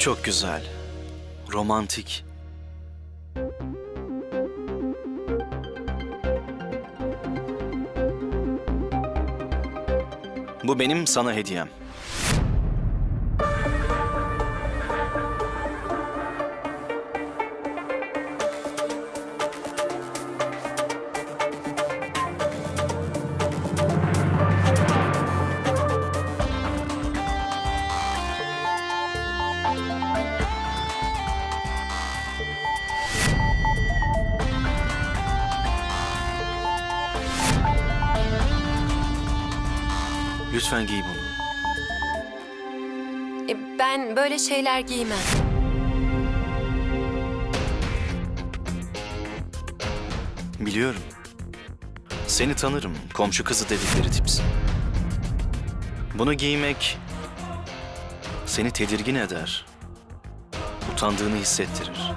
Çok güzel. Romantik. Bu benim sana hediyem. Lütfen giy bunu. E, Ben böyle şeyler giymem. Biliyorum. Seni tanırım. Komşu kızı dedikleri tipsin. Bunu giymek seni tedirgin eder. Utandığını hissettirir.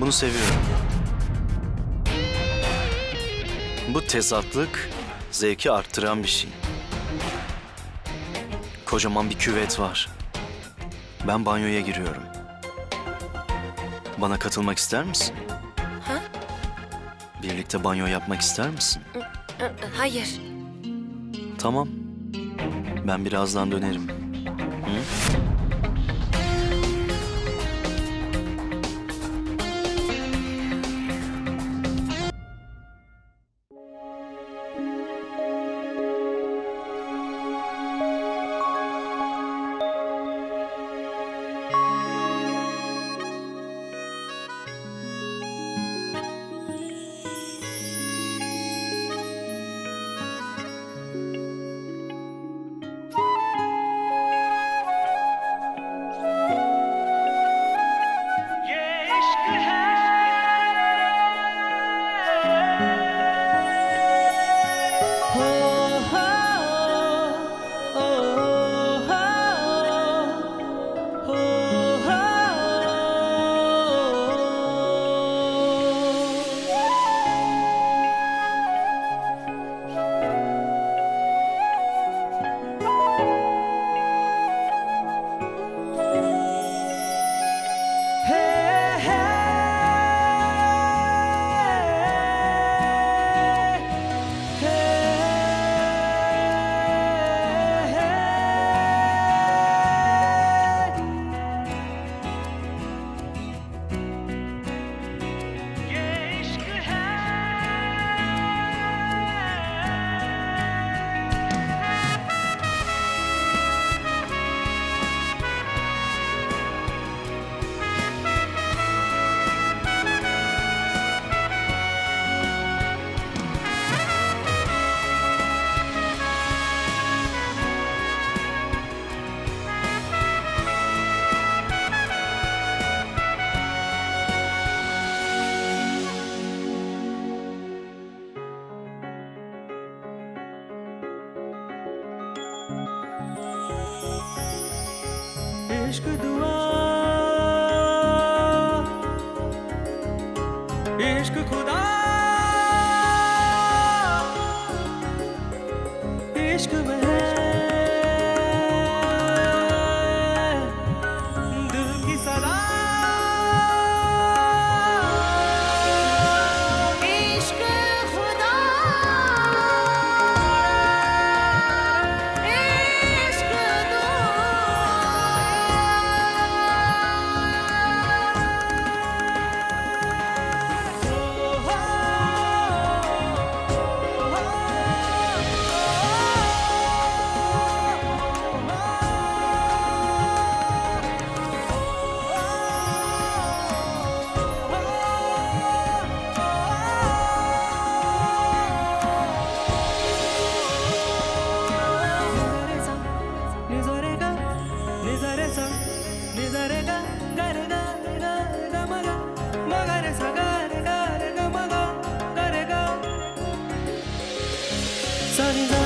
Bunu seviyorum. Bu tezatlık zevki arttıran bir şey. Kocaman bir küvet var. Ben banyoya giriyorum. Bana katılmak ister misin? Ha? Birlikte banyo yapmak ister misin? Hayır. Tamam. Ben birazdan dönerim. Hı? इश्क दुआ। इश्क खुदा। इश्क में sorry, sorry.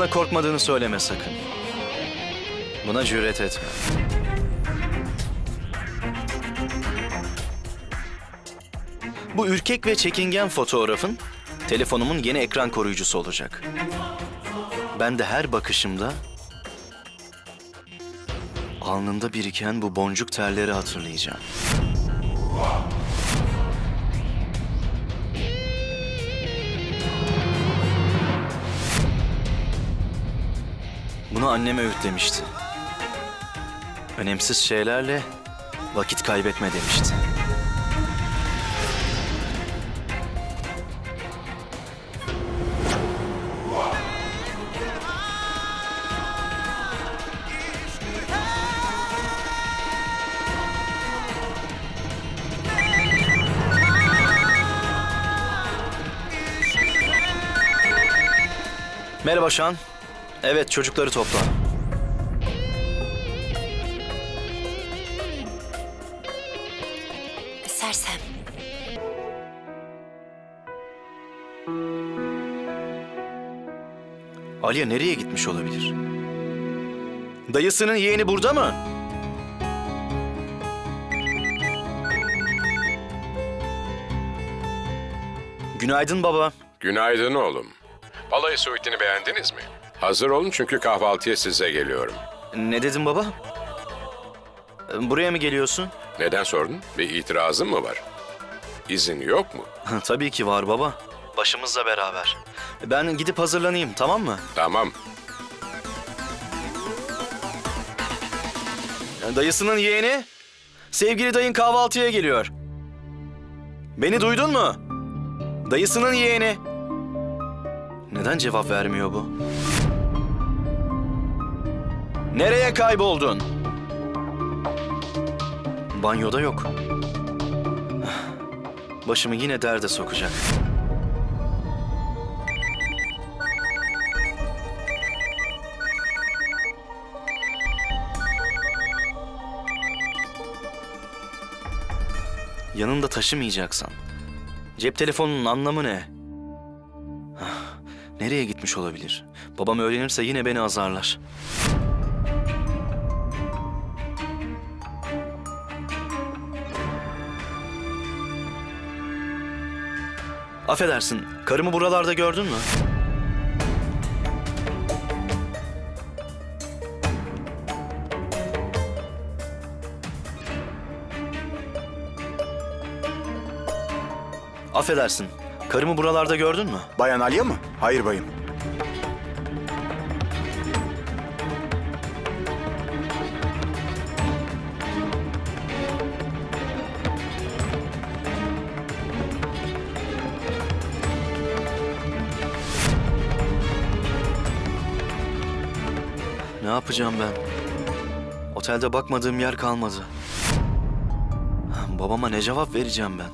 Bana korkmadığını söyleme sakın. Buna cüret etme. Bu ürkek ve çekingen fotoğrafın telefonumun yeni ekran koruyucusu olacak. Ben de her bakışımda alnında biriken bu boncuk terleri hatırlayacağım. Bunu anneme öğütlemişti. Önemsiz şeylerle vakit kaybetme demişti. Merhaba Şan. Evet çocukları topla. Sersem. Aliye nereye gitmiş olabilir? Dayısının yeğeni burada mı? Günaydın baba. Günaydın oğlum. Balayı suitini beğendiniz mi? Hazır olun çünkü kahvaltıya size geliyorum. Ne dedin baba? Buraya mı geliyorsun? Neden sordun? Bir itirazın mı var? İzin yok mu? Tabii ki var baba. Başımızla beraber. Ben gidip hazırlanayım tamam mı? Tamam. Dayısının yeğeni. Sevgili dayın kahvaltıya geliyor. Beni duydun mu? Dayısının yeğeni. Neden cevap vermiyor bu? Nereye kayboldun? Banyoda yok. Başımı yine derde sokacak. Yanında taşımayacaksan. Cep telefonunun anlamı ne? Nereye gitmiş olabilir? Babam öğrenirse yine beni azarlar. Affedersin, karımı buralarda gördün mü? Affedersin, karımı buralarda gördün mü? Bayan Alya mı? Hayır bayım. Yapacağım ben? Otelde bakmadığım yer kalmadı. Babama ne cevap vereceğim ben?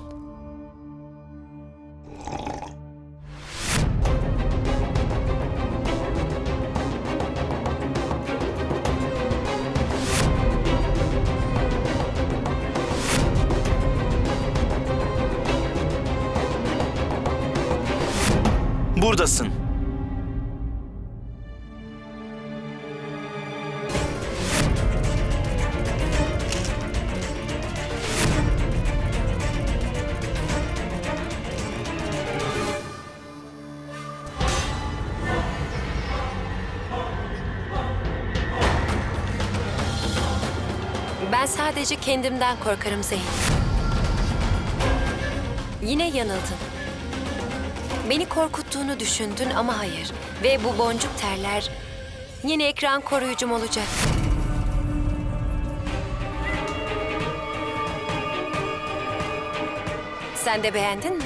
Buradasın. Ben sadece kendimden korkarım Zeyn. Yine yanıldın. Beni korkuttuğunu düşündün ama hayır. Ve bu boncuk terler yine ekran koruyucum olacak. Sen de beğendin mi?